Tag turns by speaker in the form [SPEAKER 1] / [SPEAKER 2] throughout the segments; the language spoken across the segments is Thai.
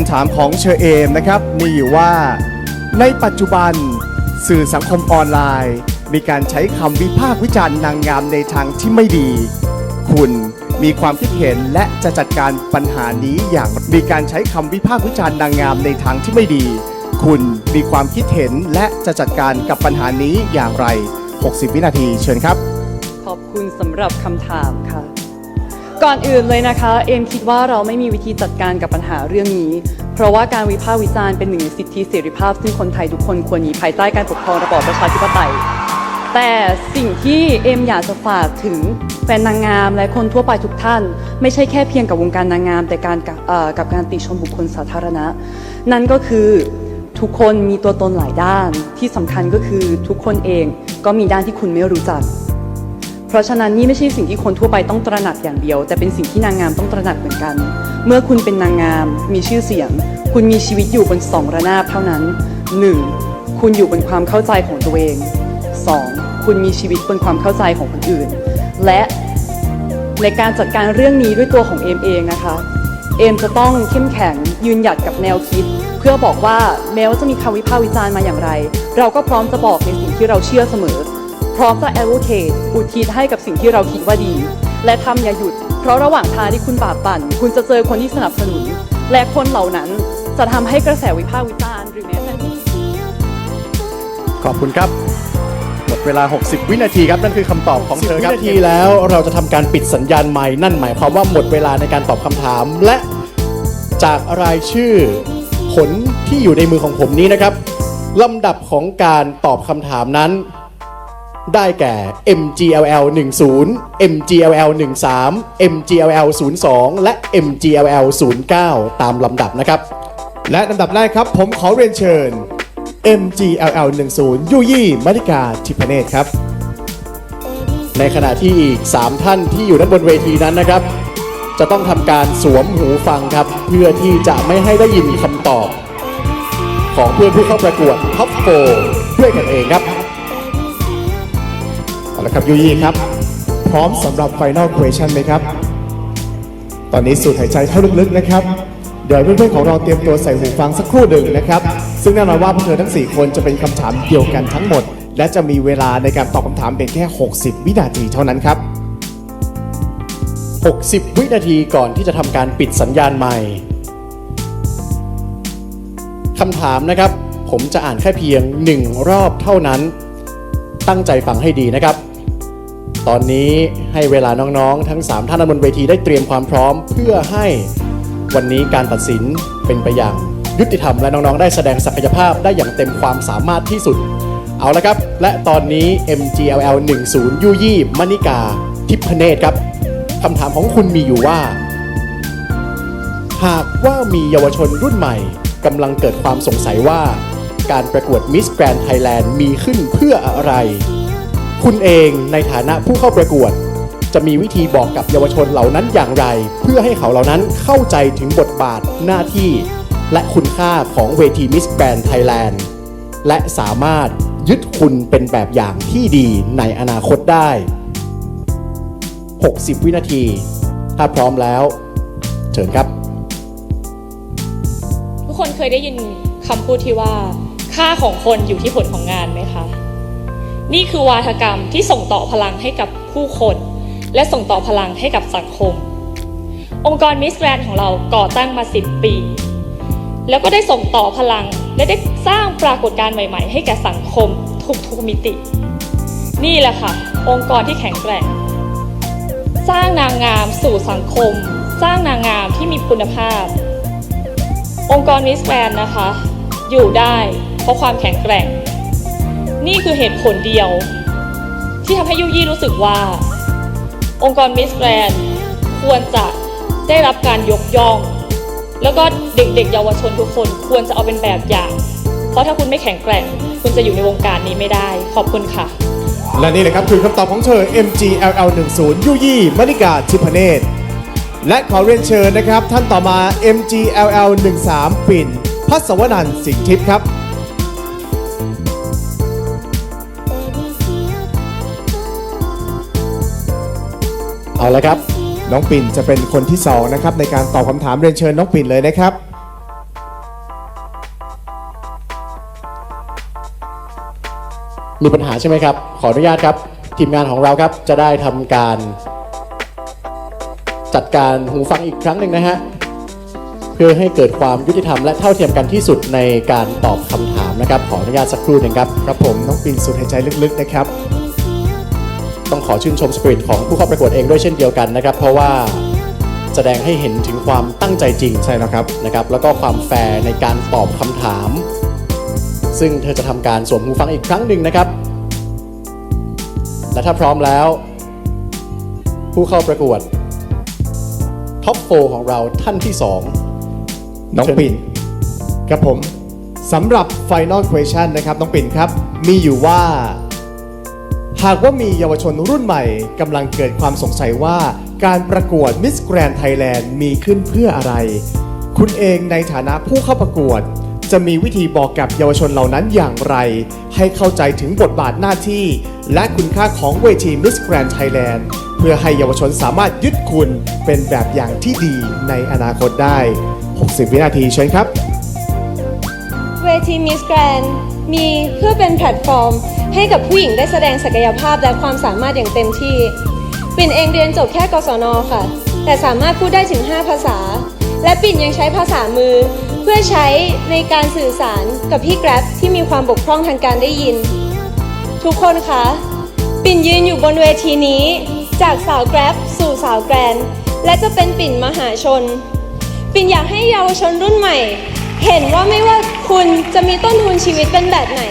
[SPEAKER 1] คำถามของเชอเอมนะครับมีอยู่ว่า ในปัจจุบันสื่อสังคมออนไลน์ มีการใช้คำวิพากษ์วิจารณ์นางงามในทางที่ไม่ดี คุณมีความคิดเห็นและจะจัดการปัญหานี้อย่างมีการใช้คำวิพากษ์วิจารณ์นางงามในทางที่ไม่ดี คุณมีความคิดเห็นและจะจัดการกับปัญหานี้อย่างไร 60 วินาทีเชิญครับ
[SPEAKER 2] ขอบคุณสำหรับคำถามค่ะ ก่อนอื่นเลยนะคะเอมคิดว่าเราไม่มีวิธีจัดการกับปัญหาเรื่องนี้ เพราะว่าการวิพากษ์วิจารณ์เป็นหนึ่งในสิทธิเสรีภาพ ซึ่งคนไทยทุกคนควรมีภายใต้การปกครองระบอบประชาธิปไตย แต่สิ่งที่เอมอยากจะฝากถึงแฟนนางงามและคนทั่วไปทุกท่าน ไม่ใช่แค่เพียงกับวงการนางงาม แต่การกับกับการติชมบุคคลสาธารณะ นั่นก็คือทุกคนมีตัวตนหลายด้านที่สำคัญก็คือทุกคนเองก็มีด้านที่คุณไม่รู้จัก เพราะฉะนั้นนี่ไม่ใช่สิ่งที่คนทั่วไปต้องตระหนักอย่างเดียว แต่เป็นสิ่งที่นางงามต้องตระหนักเหมือนกัน เมื่อคุณเป็นนางงามมีชื่อเสียง คุณมีชีวิตอยู่บนสองระนาบเท่านั้น 1. คุณอยู่บนความเข้าใจของตัวเอง 2. คุณมีชีวิตบนความเข้าใจของคนอื่น และในการจัดการเรื่องนี้ด้วยตัวของเอมเองนะคะ เอมจะต้องเข้มแข็งยืนหยัดกับแนวคิด เพื่อบอกว่าแม้ว่าจะมีคำวิพากษ์วิจารณ์มาอย่างไร เราก็พร้อมจะบอกในสิ่งที่เราเชื่อเสมอ พร้อมจะ advocate อุทิศให้กับสิ่งที่เราคิดว่าดี และทำอย่าหยุด เพราะระหว่างทางที่คุณบากปั่น คุณจะเจอคนที่สนับสนุน และคนเหล่านั้นจะทำให้กระแสวิพากษ์วิจารณ์หรือแม้แต่
[SPEAKER 1] ขอบคุณครับหมดเวลา 60 วินาทีครับนั่นคือคำตอบของเธอ
[SPEAKER 3] 10
[SPEAKER 1] ครับ
[SPEAKER 3] วินาทีแล้วเราจะทำการปิดสัญญาณไม้นั่นหมายความว่าหมดเวลาในการตอบคำถาม และจากรายชื่อผลที่อยู่ในมือของผมนี้นะครับลำดับของการตอบคำถามนั้น ได้แก่ MGLL 10 MGLL 13 MGLL 02 และ MGLL 09 ตามลำดับนะครับ
[SPEAKER 1] และลำดับแรกครับ ผมขอเรียนเชิญ MGLL 10ยูยี่มาริกาทิพเนตครับ
[SPEAKER 3] ในขณะที่อีก 3 ท่านที่อยู่ด้านบนเวทีนั้นนะครับ จะต้องทำการสวมหูฟังครับ เพื่อที่จะไม่ให้ได้ยินคำตอบ ของเพื่อนผู้เข้าประกวดท็อปโฟด้วยกันเองครับ
[SPEAKER 1] เอาละครับยูยี่ครับ พร้อมสำหรับ Final Question ไหมครับ ตอนนี้สูดหายใจเข้าลึกๆนะครับ เดี๋ยวเพื่อนๆของเราเตรียมตัวใส่หูฟังสักครู่หนึ่งนะครับ ซึ่งแน่นอนว่าพวกเธอทั้ง 4 คนจะเป็นคำถามเดียวกันทั้งหมด และจะมีเวลาในการตอบคำถามเพียงแค่ 60 วินาทีเท่านั้นครับ
[SPEAKER 3] 60 วินาทีก่อนที่จะทำการปิดสัญญาณใหม่คำถามนะครับ ผมจะอ่านแค่เพียง 1 รอบเท่านั้น ตั้งใจฟังให้ดีนะครับ ตอนนี้ให้เวลาน้องๆ ทั้ง 3 ท่านบนเวทีได้เตรียมความพร้อม เพื่อให้วันนี้การตัดสินเป็นไปอย่างยุติธรรมและน้องๆ ได้แสดงศักยภาพได้อย่างเต็มความสามารถที่สุด เอาละครับ และตอนนี้ MGLL 10ยูยี่มณิกา ทิพเนตครับคำถามของคุณมีอยู่ว่า หากว่ามีเยาวชนรุ่นใหม่กำลังเกิดความสงสัยว่า การประกวด Miss Grand Thailand มีขึ้นเพื่ออะไร คุณเองในฐานะผู้เข้าประกวด จะมีวิธีบอกกับเยาวชนเหล่านั้นอย่างไร เพื่อให้เขาเหล่านั้นเข้าใจถึงบทบาทหน้าที่ และคุณค่าของเวที Miss Grand Thailand และสามารถยึดคุณเป็นแบบอย่างที่ดีในอนาคตได้ 60 วินาที ถ้าพร้อมแล้วเชิญครับ
[SPEAKER 4] ทุกคนเคยได้ยินคำพูดที่ว่า ค่าของคนอยู่ที่ผลของงานไหมคะ นี่คือวาทกรรมที่ส่งต่อพลังให้กับผู้คน และส่งต่อพลังให้กับสังคม องค์กรมิสแกรนของเราก่อตั้งมา 10 ปี แล้วก็ได้ส่งต่อพลังและได้สร้างปรากฏการณ์ใหม่ ๆ ให้แก่สังคมทุกๆมิติ นี่แหละค่ะ องค์กรที่แข็งแกร่ง สร้างนางงามสู่สังคม สร้างนางงามที่มีคุณภาพ องค์กรมิสแกรนนะคะ อยู่ได้เพราะความแข็งแกร่ง นี่คือเหตุผลเดียว ที่ทำให้ยุยี่รู้สึกว่า องค์กรมิสแกรนควรจะได้รับการยกย่อง แล้วก็เด็กๆ เยาวชนทุกคนควรจะเอาเป็นแบบอย่าง เพราะถ้าคุณไม่แข็งแกร่ง คุณจะอยู่ในวงการนี้ไม่ได้ ขอบคุณค่ะ
[SPEAKER 1] และนี่เลยครับคือคำตอบของเธอ MGLL 10ยูยี่มาริกาทิพเนตและขอเรียนเชิญนะครับ ท่านต่อมา MGLL 13 ปิ่นพัศวนันสิงห์ทิพย์ครับ
[SPEAKER 3] เอาละครับ
[SPEAKER 1] น้องปิ่นจะเป็นคนที่สองนะครับในการตอบคำถามเรียนเชิญน้องปิ่นเลยนะครับ
[SPEAKER 3] มีปัญหาใช่ไหมครับ ขออนุญาตครับ ทีมงานของเราครับจะได้ทำการ จัดการหูฟังอีกครั้งหนึ่งนะฮะเพื่อให้เกิดความยุติธรรมและเท่าเทียมกันที่สุดในการตอบคำถามนะครับ ขออนุญาตสักครู่หนึ่งครับ
[SPEAKER 1] ครับผมน้องปิ่นสุดหายใจลึกๆนะครับ
[SPEAKER 3] ต้องขอชื่นชมสปิริตของผู้เข้าประกวดเองด้วยเช่นเดียวกันนะครับ เพราะว่าแสดงให้เห็นถึงความตั้งใจจริง
[SPEAKER 1] ใช่แล้วครับ
[SPEAKER 3] นะครับ แล้วก็ความแฟร์ในการตอบคำถาม ซึ่งเธอจะทำการสวมหูฟังอีกครั้งหนึ่งนะครับ และถ้าพร้อมแล้ว ผู้เข้าประกวดท็อปโฟของเราท่านที่2
[SPEAKER 1] น้องปิ่นครับผมสำหรับ Final Question นะครับ น้องปิ่นครับ มีอยู่ว่า หากว่ามีเยาวชนรุ่นใหม่กำลังเกิดความสงสัยว่าการประกวด Miss Grand Thailand มีขึ้นเพื่ออะไร คุณเองในฐานะผู้เข้าประกวด จะมีวิธีบอกกับเยาวชนเหล่านั้นอย่างไร ให้เข้าใจถึงบทบาทหน้าที่ และคุณค่าของเวที Miss Grand Thailand เพื่อให้เยาวชนสามารถยึดคุณเป็นแบบอย่างที่ดีในอนาคตได้ 60 วินาทีเชิญครับ
[SPEAKER 5] เวทีมิสแกรน มีเพื่อเป็นแพลตฟอร์ม ให้กับผู้หญิงได้แสดงศักยภาพและความสามารถอย่างเต็มที่ปิ่นเองเรียนจบแค่กศนค่ะ แต่สามารถพูดได้ถึง 5 ภาษา และปิ่นยังใช้ภาษามือ เพื่อใช้ในการสื่อสารกับพี่แกร็บที่มีความบกพร่องทางการได้ยิน ทุกคนคะปิ่นยืนอยู่บนเวทีนี้ จากสาวแกร็บสู่สาวแกรนและจะเป็นปิ่นมหาชน ปิ่นอยากให้เยาวชนรุ่นใหม่ เห็นว่าไม่ว่าคุณจะมีต้นทุนชีวิตเป็นแบบไหน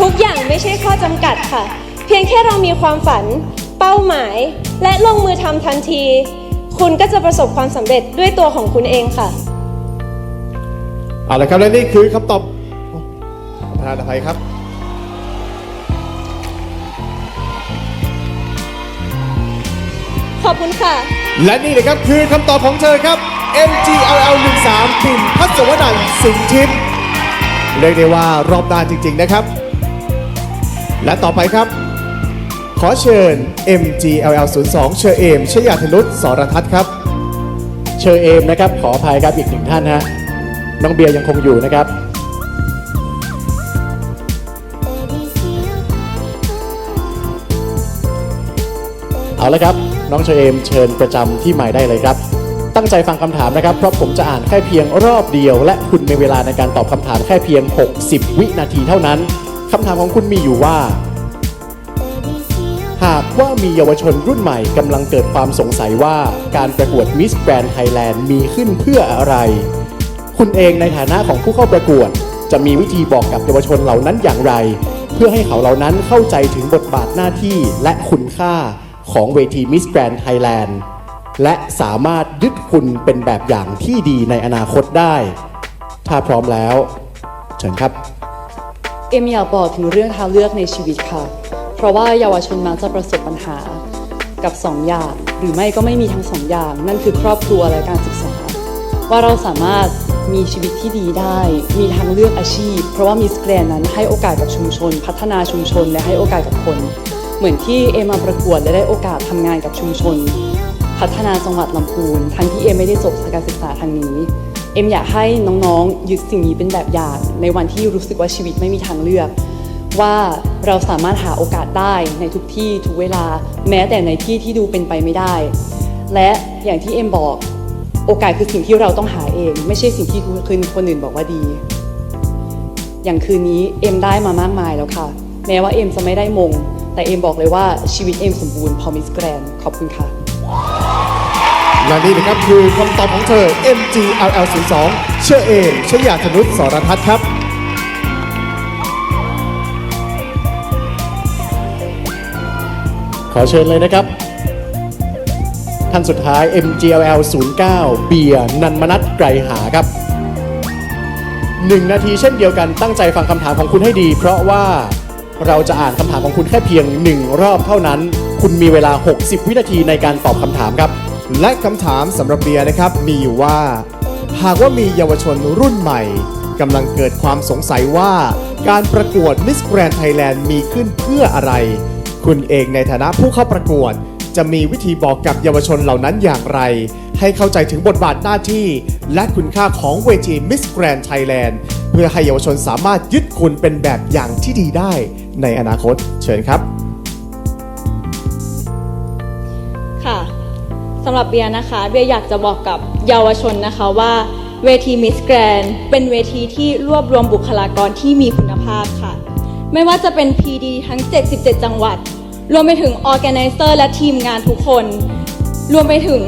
[SPEAKER 5] ทุกอย่างไม่ใช่ข้อจำกัดค่ะ เพียงแค่เรามีความฝัน เป้าหมาย และลงมือทำทันที คุณก็จะประสบความสำเร็จด้วยตัวของคุณเองค่ะ
[SPEAKER 1] เอาละครับและนี่คือคำตอบประธานอภัยครับ
[SPEAKER 5] ขอบคุณค่ะ
[SPEAKER 1] และนี่เลยครับคือคำตอบของเธอครับ MGLL 13ปิ่นพัศวนันสิงทิพย์เรียกได้ว่ารอบด้านจริง ๆ นะครับ และต่อไปครับ ขอเชิญ MGLL 02เชอเอมชยาธนุษสรทัศน์ครับ
[SPEAKER 3] เชอเอมนะครับขออภัยครับอีกหนึ่งท่านฮะน้องเบียร์ยังคงอยู่นะครับเอาละครับ น้องเชอเอมเชิญประจำที่ใหม่ได้เลยครับ ตั้งใจฟังคำถามนะครับ เพราะผมจะอ่านแค่เพียงรอบเดียว และคุณมีเวลาในการตอบคำถามแค่เพียง 60 วินาทีเท่านั้นคำถามของคุณมีอยู่ว่า หากว่ามีเยาวชนรุ่นใหม่กำลังเกิดความสงสัยว่าการประกวด Miss Grand Thailand มีขึ้นเพื่ออะไร คุณเองในฐานะของผู้เข้าประกวด จะมีวิธีบอกกับเยาวชนเหล่านั้นอย่างไร เพื่อให้เขาเหล่านั้นเข้าใจถึงบทบาทหน้าที่และคุณค่าของเวที Miss Grand Thailand แล และสามารถยึดคุณเป็นแบบอย่างที่ดีในอนาคตได้ ถ้าพร้อมแล้ว เชิญครับ
[SPEAKER 2] เอ็มอยากบอกถึงเรื่องทางเลือกในชีวิตค่ะ เพราะว่าเยาวชนมักจะประสบปัญหากับสองอย่าง หรือไม่ก็ไม่มีทั้งสองอย่าง นั่นคือครอบครัวและการศึกษา ว่าเราสามารถมีชีวิตที่ดีได้ มีทางเลือกอาชีพ เพราะว่ามิสแกรนนั้นให้โอกาสกับชุมชน พัฒนาชุมชน และให้โอกาสกับคน เหมือนที่เอมมาประกวดและได้โอกาสทำงานกับชุมชน พัฒนาจังหวัดลำพูนทั้งที่เอ็มไม่ได้จบการศึกษาทางนี้ เอ็มอยากให้น้องๆ ยึดสิ่งนี้เป็นแบบอย่าง ในวันที่รู้สึกว่าชีวิตไม่มีทางเลือก ว่าเราสามารถหาโอกาสได้ในทุกที่ทุกเวลา แม้แต่ในที่ที่ดูเป็นไปไม่ได้ และอย่างที่เอ็มบอกโอกาสคือสิ่งที่เราต้องหาเอง ไม่ใช่สิ่งที่คนคนอื่นบอกว่าดี อย่างคืนนี้เอ็มได้มามากมายแล้วค่ะ แม้ว่าเอ็มจะไม่ได้มง แต่เอ็มบอกเลยว่าชีวิตเอ็มสมบูรณ์พอมิสแกรนขอบคุณค่ะ
[SPEAKER 1] และนี่นะครับคือคำตอบของเธอ MGLL 02 เชื่อเอมชยาธนุษสรทัศน์ครับ
[SPEAKER 3] ขอเชิญเลยนะครับ ท่านสุดท้าย MGLL 09 เบียร์นันมนัทไกรหาครับ 1 นาทีเช่นเดียวกันตั้งใจฟังคำถามของคุณให้ดี เพราะว่าเราจะอ่านคำถามของคุณแค่เพียง 1 รอบเท่านั้น คุณมีเวลา 60 วินาทีในการตอบคำถามครับ
[SPEAKER 1] และคำถามสำหรับเบียร์นะครับมีอยู่ว่า หากว่ามีเยาวชนรุ่นใหม่กำลังเกิดความสงสัยว่าการประกวด Miss Grand Thailand มีขึ้นเพื่ออะไร คุณเองในฐานะผู้เข้าประกวด จะมีวิธีบอกกับเยาวชนเหล่านั้นอย่างไร ให้เข้าใจถึงบทบาทหน้าที่ และคุณค่าของเวที Miss Grand Thailand เพื่อให้เยาวชนสามารถยึดคุณเป็นแบบอย่างที่ดีได้ในอนาคต เชิญครับ
[SPEAKER 6] ค่ะ สำหรับเบียร์นะคะ เบียร์อยากจะบอกกับเยาวชนนะคะว่าเวทีมิสแกรนเป็นเวทีที่รวบรวมบุคลากรที่มีคุณภาพค่ะ ไม่ว่าจะเป็น PD ทั้ง 77 จังหวัด รวมไปถึงออแกไนเซอร์และทีมงานทุกคน รวมไปถึง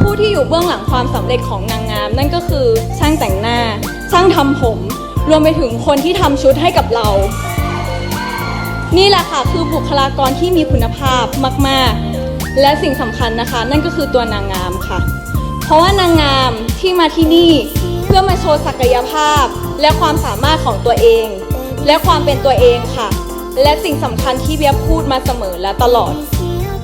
[SPEAKER 6] ผู้ที่อยู่เบื้องหลังความสำเร็จของนางงาม นั่นก็คือช่างแต่งหน้า ช่างทำผม รวมไปถึงคนที่ทำชุดให้กับเรา นี่แหละค่ะคือบุคลากรที่มีคุณภาพมาก ๆ และสิ่งสำคัญนะคะ นั่นก็คือตัวนางงามค่ะ เพราะว่านางงามที่มาที่นี่เพื่อมาโชว์ศักยภาพ และความสามารถของตัวเอง และความเป็นตัวเองค่ะ และสิ่งสำคัญที่เบียพูดมาเสมอและตลอด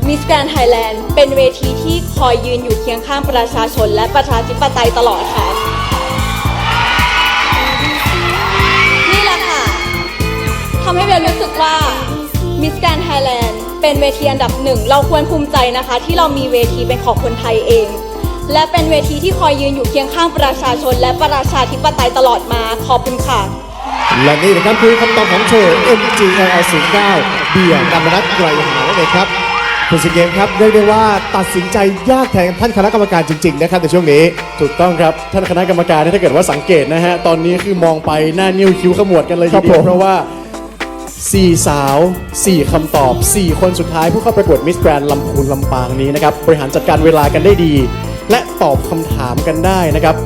[SPEAKER 6] มิสแกรนไทยแลนด์เป็นเวทีที่คอยยืนอยู่เคียงข้างประชาชน และประชาธิปไตยตลอดค่ะ นี่แหละค่ะทำให้เบลรู้สึกว่า Miss Grand Thailand เป็นเวทีอันดับหนึ่งเราควรภูมิใจนะคะ ที่เรามีเวทีเป็นของคนไทยเอง และเป็นเวทีที่คอยยืนอยู่เคียงข้างประชาชน และประชาธิปไตยตลอดมาขอบคุณค่ะ
[SPEAKER 1] และนี่นะครับคือคำตอบของเธอ MGL 09 เบียร์ดำรัตน์ไกรหานั่นเองครับคุณสเกมครับเรียกได้ว่าตัดสินใจยากแทนท่านคณะกรรมการจริงๆนะครับในช่วงนี้
[SPEAKER 3] ถูกต้องครับท่านคณะกรรมการเนี่ยถ้าเกิดว่าสังเกตนะฮะตอนนี้คือมองไปหน้านิ้วคิ้วขมวดกันเลย
[SPEAKER 1] ครั
[SPEAKER 3] ที
[SPEAKER 1] บ
[SPEAKER 3] เดีย
[SPEAKER 1] ผ
[SPEAKER 3] ว
[SPEAKER 1] ม
[SPEAKER 3] เพราะว่า 4 สาว 4 คำตอบ 4 คนสุดท้ายผู้เข้าประกวดมิสแกรนลำพูนลำปางนี้นะครับ บริหารจัดการเวลากันได้ดี และตอบคำถามกันได้นะครับ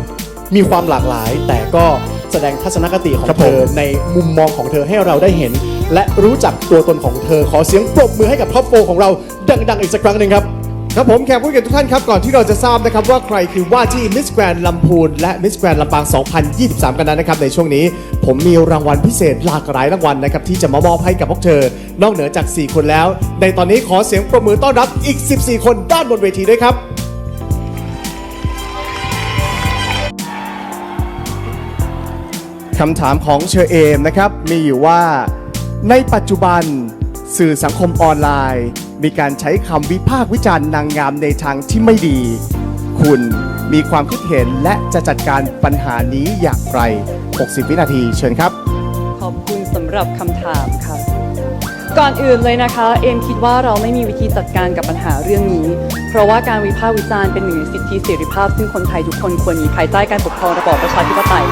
[SPEAKER 3] มีความหลากหลาย แต่ก็แสดงทัศนคติของ
[SPEAKER 1] ครับ
[SPEAKER 3] เธ
[SPEAKER 1] ผม
[SPEAKER 3] อในมุมมองของเธอให้เราได้เห็น และรู้จักตัวตนของเธอขอเสียงปรบมือให้กับท็อปโฟของเรา ดัง ๆ อีกสักครั้งหนึ่งครับ
[SPEAKER 1] ครับผมแขกผู้เกียรติทุกท่านครับ ก่อนที่เราจะทราบนะครับว่าใครคือว่าที่มิสแกรนลำพูนและมิสแกรนลำปาง 2023 กันนั้นนะครับ ในช่วงนี้ผมมีรางวัลพิเศษหลากหลายรางวัลนะครับ ที่จะมามอบให้กับพวกเธอ นอกเหนือจาก 4 คนแล้ว ในตอนนี้ขอเสียงปรบมือต้อนรับอีก 14 คนด้านบนเวทีด้วยครับคำถามของเชอเอมนะครับมีอยู่ว่า ในปัจจุบันสื่อสังคมออนไลน์ มีการใช้คำวิพากษ์วิจารณ์นางงามในทางที่ไม่ดี คุณมีความคิดเห็นและจะจัดการปัญหานี้อย่างไร 60 วินาทีเชิญครับ
[SPEAKER 2] ขอบคุณสำหรับคำถามค่ะ ก่อนอื่นเลยนะคะ เอมคิดว่าเราไม่มีวิธีจัดการกับปัญหาเรื่องนี้ เพราะว่าการวิพากษ์วิจารณ์เป็นหนึ่งในสิทธิเสรีภาพ ซึ่งคนไทยทุกคนควรมีภายใต้การปกครองระบอบประชาธิปไตย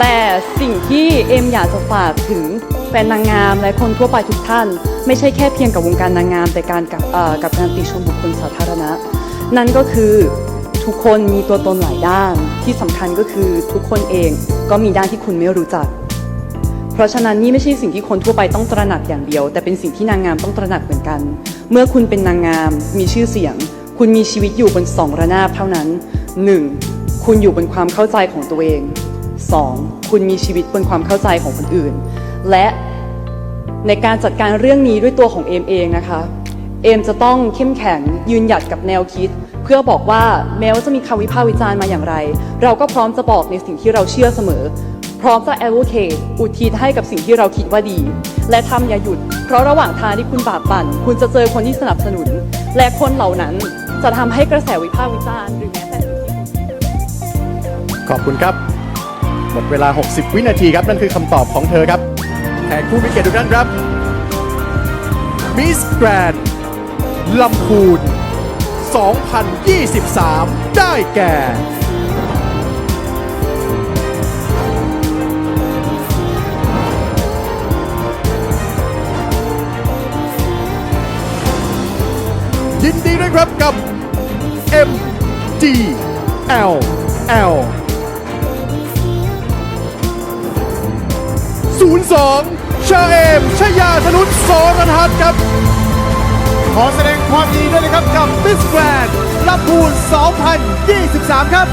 [SPEAKER 2] แต่สิ่งที่เอมอยากจะฝากถึง แฟนนางงามและคนทั่วไปทุกท่าน ไม่ใช่แค่เพียงกับวงการนางงาม แต่การกับกับการติชมบุคคลสาธารณะ นั่นก็คือทุกคนมีตัวตนหลายด้านที่สำคัญก็คือทุกคนเองก็มีด้านที่คุณไม่รู้จัก เพราะฉะนั้นนี่ไม่ใช่สิ่งที่คนทั่วไปต้องตระหนักอย่างเดียว แต่เป็นสิ่งที่นางงามต้องตระหนักเหมือนกัน เมื่อคุณเป็นนางงาม มีชื่อเสียง คุณมีชีวิตอยู่บนสองระนาบเท่านั้น 1. คุณอยู่บนความเข้าใจของตัวเอง 2. คุณมีชีวิตบนความเข้าใจของคนอื่น และในการจัดการเรื่องนี้ด้วยตัวของเอมเองนะคะ เอมจะต้องเข้มแข็งยืนหยัดกับแนวคิด เพื่อบอกว่าแม้ว่าจะมีคำวิพากษ์วิจารณ์มาอย่างไร เราก็พร้อมจะบอกในสิ่งที่เราเชื่อเสมอ พร้อมจะ advocate อุทิศให้กับสิ่งที่เราคิดว่าดี และทำอย่าหยุด เพราะระหว่างทางที่คุณบากบั่น คุณจะเจอคนที่สนับสนุน และคนเหล่านั้นจะทำให้กระแสวิพากษ์วิจารณ์หรือแม้แต่สิ่งที่คุณ
[SPEAKER 3] ขอบคุณครับ หมดเวลา 60 วินาทีครับ นั่นคือคำตอบของเธอครับ แขกผู้มีเกียรติทุกท่านครับมิสแกรนลำพูน 2023 ได้แก่ ยินดีด้วยครับกับ M G L L 02 ชาเอม ชยาธนุษย์สรทัศน์ครับ
[SPEAKER 1] ขอแสดงความยินดีด้วยนะครับกับมิสแกรนลำพูน 2023 ครับ